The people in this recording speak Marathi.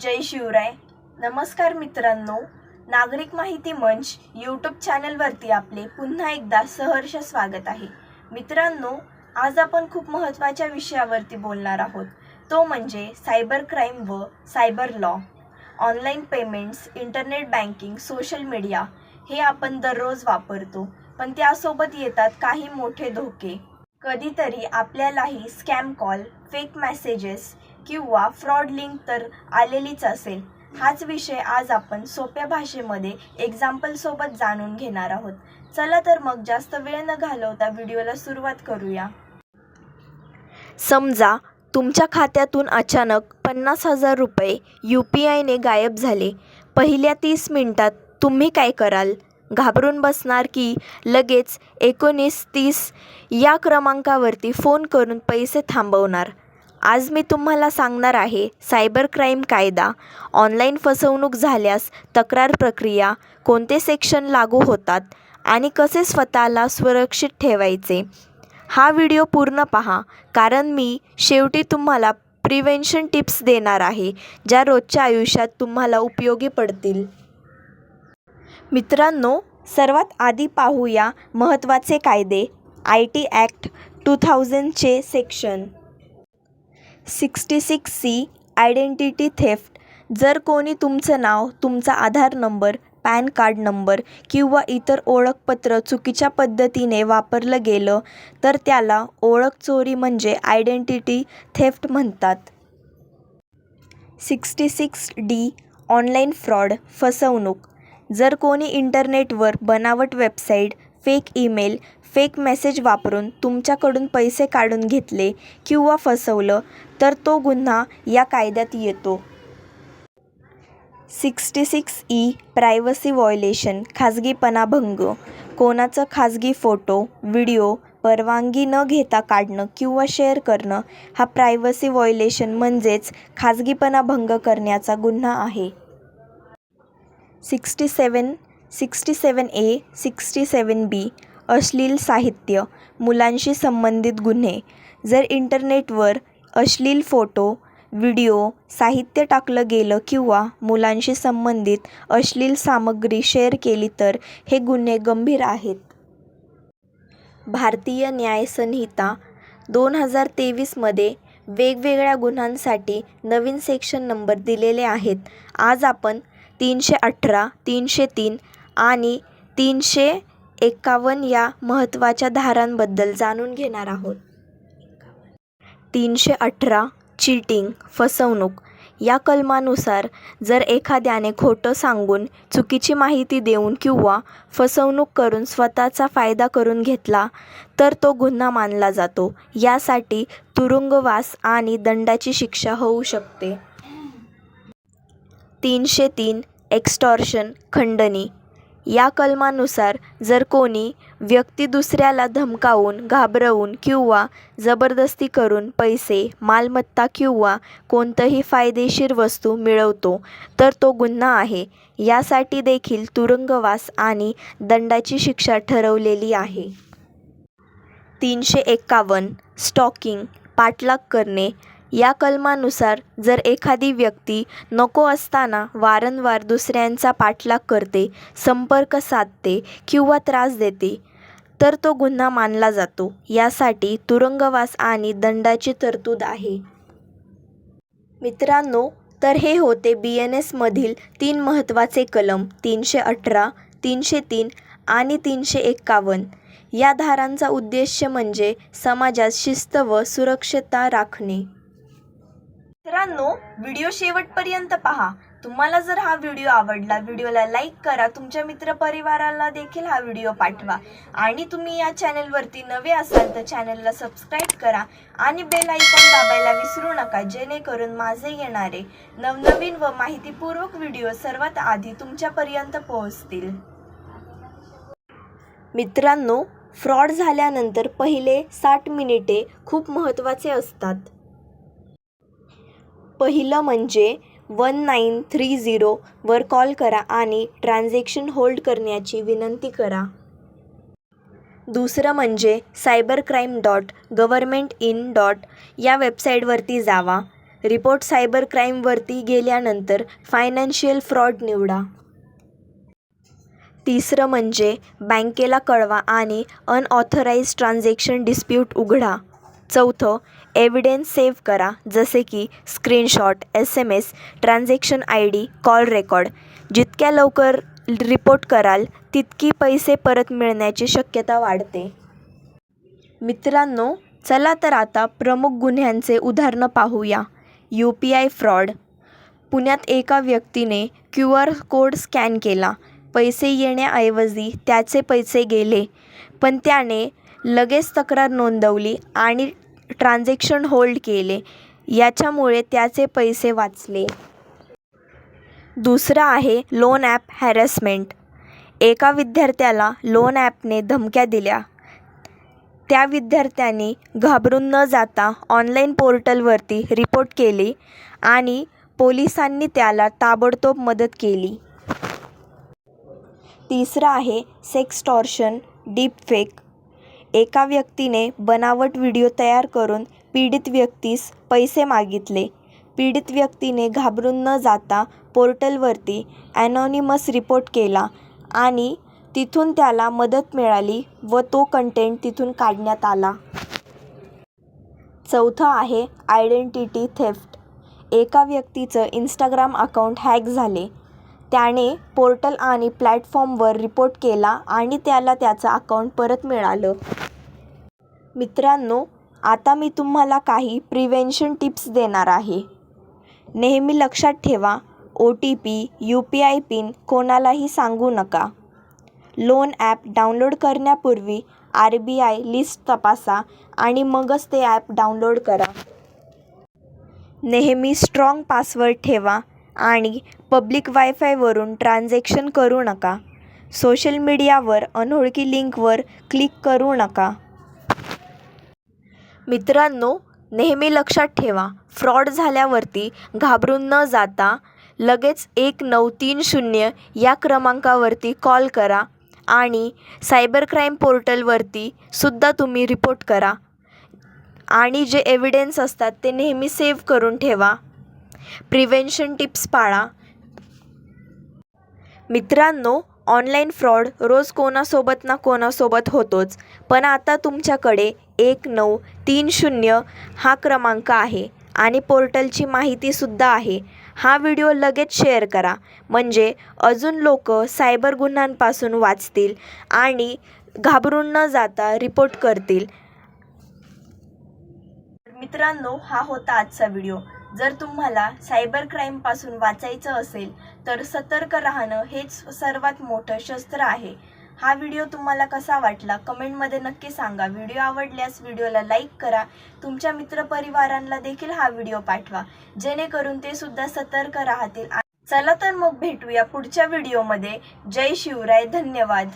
जय शिवराय. नमस्कार मित्रांनो. नागरिक माहिती मंच यूट्यूब चॅनलवरती आपले पुन्हा एकदा सहर्ष स्वागत आहे. मित्रांनो आज आपण खूप महत्त्वाच्या विषयावरती बोलणार आहोत. तो म्हणजे सायबर क्राईम व cyber law. Online payments internet banking social media हे आपण दररोज वापरतो पण त्यासोबत येतात काही मोठे धोके. कधीतरी आपल्यालाही स्कॅम कॉल फेक मेसेजेस किंवा फ्रॉड लिंक तर आलेलीच असेल. हाच विषय आज आपण सोप्या भाषेमध्ये एक्झाम्पलसोबत जाणून घेणार आहोत. चला तर मग जास्त वेळ न घालवता व्हिडिओला सुरुवात करूया. समजा तुमच्या खात्यातून अचानक पन्नास हजार रुपये यू पी आयने गायब झाले. पहिल्या तीस मिनिटात तुम्ही काय कराल? घाबरून बसणार की लगेच एकोणीस तीस या क्रमांकावरती फोन करून पैसे थांबवणार. आज मी तुम्हाला सांगणार आहे सायबर क्राईम कायदा. ऑनलाईन फसवणूक झाल्यास तक्रार प्रक्रिया कोणते सेक्शन लागू होतात आणि कसे स्वतःला सुरक्षित ठेवायचे? हा व्हिडिओ पूर्ण पहा कारण मी शेवटी तुम्हाला प्रिव्हेन्शन टिप्स देणार आहे ज्या रोजच्या आयुष्यात तुम्हाला उपयोगी पडतील. मित्रांनो सर्वात आधी पाहूया महत्त्वाचे कायदे. आय टी ॲक्ट टू थाउजंडचे section. Sixty six C identity theft. जर कोणी तुमचं नाव तुमचा Aadhaar number PAN card number किंवा इतर ओळखपत्र चुकीच्या पद्धतीने वापरलं गेलं तर त्याला ओळख चोरी म्हणजे आयडेंटिटी थेफ्ट म्हणतात. Sixty six D online fraud फसवणूक. जर कोणी इंटरनेटवर बनावट website fake email fake message वापरून तुमच्याकडून पैसे काढून घेतले किंवा फसवलं तर तो गुन्हा या कायद्यात येतो. Sixty six E privacy violation खाजगीपणा भंग कोणाचं खाजगी फोटो व्हिडिओ परवानगी न घेता काढणं किंवा शेअर करणं हा प्रायव्हसी व्हायोलेशन म्हणजेच खाजगीपणा भंग करण्याचा गुन्हा आहे. Sixty seven sixty seven A sixty seven B अश्लील साहित्य मुलांशी संबंधित गुन्हे. जर इंटरनेटवर अश्लील फोटो व्हिडिओ साहित्य टाकलं गेलं किंवा मुलांशी संबंधित अश्लील सामग्री शेअर केली तर हे गुन्हे गंभीर आहेत. भारतीय न्यायसंहिता दोन हजार तेवीसमध्ये वेगवेगळ्या गुन्ह्यांसाठी नवीन सेक्शन नंबर दिलेले आहेत. आज आपण तीनशे अठरा तीनशे तीन आणि तीनशे एकावन्न या महत्त्वाच्या धारांबद्दल जाणून घेणार आहोत. तीनशे अठरा चीटिंग फसवणूक या कलमानुसार जर एखाद्याने खोटं सांगून चुकीची माहिती देऊन किंवा फसवणूक करून स्वतःचा फायदा करून घेतला तर तो गुन्हा मानला जातो. यासाठी तुरुंगवास आणि दंडाची शिक्षा होऊ शकते. तीनशे तीन एक्स्टॉर्शन खंडणी या कलमानुसार जर कोणी व्यक्ती दुसऱ्याला धमकावून घाबरवून किंवा जबरदस्ती करून पैसे मालमत्ता किंवा कोणतंही फायदेशीर वस्तू मिळवतो तर तो गुन्हा आहे. यासाठी देखील तुरुंगवास आणि दंडाची शिक्षा ठरवलेली आहे. तीनशे एक्कावन्न स्टॉकिंग पाठलाग करणे या कलमानुसार जर एखादी व्यक्ती नको असताना वारंवार दुसऱ्यांचा पाठलाग करते संपर्क साधते किंवा त्रास देते तर तो गुन्हा मानला जातो. यासाठी तुरुंगवास आणि दंडाची तरतूद आहे. मित्रांनो तर हे होते बी एन एसमधील तीन महत्त्वाचे कलम तीनशे अठरा तीनशे तीन आणि तीनशे एक्कावन्न या धारांचा उद्देश म्हणजे समाजात शिस्त व सुरक्षता राखणे. मित्रांनो व्हिडिओ शेवटपर्यंत पहा. तुम्हाला जर हा व्हिडिओ आवडला व्हिडिओला लाईक करा तुमच्या मित्रपरिवाराला देखील हा व्हिडिओ पाठवा. आणि तुम्ही या चॅनलवरती नवे असाल तर चॅनलला सबस्क्राईब करा आणि बेल आयकॉन दाबायला विसरू नका जेणेकरून माझे येणारे नवनवीन व माहितीपूर्वक व्हिडिओ सर्वात आधी तुमच्यापर्यंत पोहोचतील. मित्रांनो फ्रॉड झाल्यानंतर पहिले साठ मिनिटे खूप महत्त्वाचे असतात. पहिलं म्हणजे वन नाईन थ्री झिरोवर कॉल करा आणि ट्रान्झॅक्शन होल्ड करण्याची विनंती करा. दुसरं म्हणजे cyber crime dot government in dot या वेबसाईटवरती जावा. रिपोर्ट सायबर क्राईमवरती गेल्यानंतर फायनान्शियल फ्रॉड निवडा. तिसरं म्हणजे बँकेला कळवा आणि अनऑथराईज ट्रान्झॅक्शन डिस्प्यूट उघडा. चौथं एव्हिडेन्स सेव्ह करा जसे की screenshot S M S transaction I D call record जितक्या लवकर रिपोर्ट कराल तितकी पैसे परत मिळण्याची शक्यता वाढते. मित्रांनो चला तर आता प्रमुख गुन्ह्यांचे उदाहरणं पाहूया. यू पी आय फ्रॉड पुण्यात एका व्यक्तीने क्यू आर कोड स्कॅन केला. पैसे येण्याऐवजी त्याचे पैसे गेले. पण त्याने लगेच तक्रार नोंदवली आणि ट्रान्झॅक्शन होल्ड केले. याच्यामुळे त्याचे पैसे वाचले. दुसरं आहे लोन ॲप हॅरॅसमेंट. एका विद्यार्थ्याला लोन ॲपने धमक्या दिल्या. त्या विद्यार्थ्यांनी घाबरून न जाता ऑनलाईन पोर्टलवरती रिपोर्ट केली आणि पोलिसांनी त्याला ताबडतोब मदत केली. तिसरं आहे सेक्सटॉर्शन डीपफेक. एका व्यक्तीने बनावट व्हिडिओ तयार करून पीडित व्यक्तीस पैसे मागितले. पीडित व्यक्तीने घाबरून न जाता पोर्टलवरती ॲनॉनिमस रिपोर्ट केला आणि तिथून त्याला मदत मिळाली व तो कंटेंट तिथून काढण्यात आला. चौथं आहे आयडेंटिटी थेफ्ट. एका व्यक्तीचं इंस्टाग्राम अकाउंट हॅक झाले. त्याने पोर्टल आणि प्लॅटफॉर्मवर रिपोर्ट केला आणि त्याला त्याचं अकाउंट परत मिळालं. मित्रांनो आता मी तुम्हाला काही प्रिव्हेन्शन टिप्स देणार आहे. नेहमी लक्षात ठेवा O T P U P I PIN कोणालाही सांगू नका. लोन ॲप डाउनलोड करण्यापूर्वी आर बी आय लिस्ट तपासा आणि मगच ते ॲप डाउनलोड करा. नेहमी स्ट्रॉंग पासवर्ड ठेवा आणि पब्लिक वायफायवरून ट्रान्झॅक्शन करू नका. सोशल मीडियावर अनोळखी लिंकवर क्लिक करू नका. मित्रांनो नेहमी लक्षात ठेवा फ्रॉड झाल्यावरती घाबरून न जाता लगेच एक नऊ तीन शून्य या क्रमांकावरती कॉल करा आणि सायबर क्राईम पोर्टलवरती सुद्धा तुम्ही रिपोर्ट करा आणि जे एव्हिडन्स असतात ते नेहमी सेव्ह करून ठेवा. प्रिव्हेन्शन टिप्स पाळा. मित्रांनो ऑनलाईन फ्रॉड रोज कोणासोबत ना कोणासोबत होतोच पण आता तुमच्याकडे एक नऊ तीन शून्य हा क्रमांक आहे आणि पोर्टलची माहितीसुद्धा आहे. हा व्हिडिओ लगेच शेअर करा. म्हणजे अजून लोक सायबर गुन्ह्यांपासून वाचतील आणि घाबरून न जाता रिपोर्ट करतील. मित्रांनो हा होता आजचा व्हिडिओ. जर तुम्हाला सायबर क्राईमपासून वाचायचं असेल तर सतर्क राहणं हेच सर्वात मोठं शस्त्र आहे. हा व्हिडिओ तुम्हाला कसा वाटला कमेंटमध्ये नक्की सांगा. व्हिडिओ आवडल्यास व्हिडिओला लाईक करा. तुमच्या मित्रपरिवारांना देखील हा व्हिडिओ पाठवा. जेणेकरून ते सुद्धा सतर्क राहतील. चला तर मग भेटूया पुढच्या व्हिडिओमध्ये. जय शिवराय. धन्यवाद.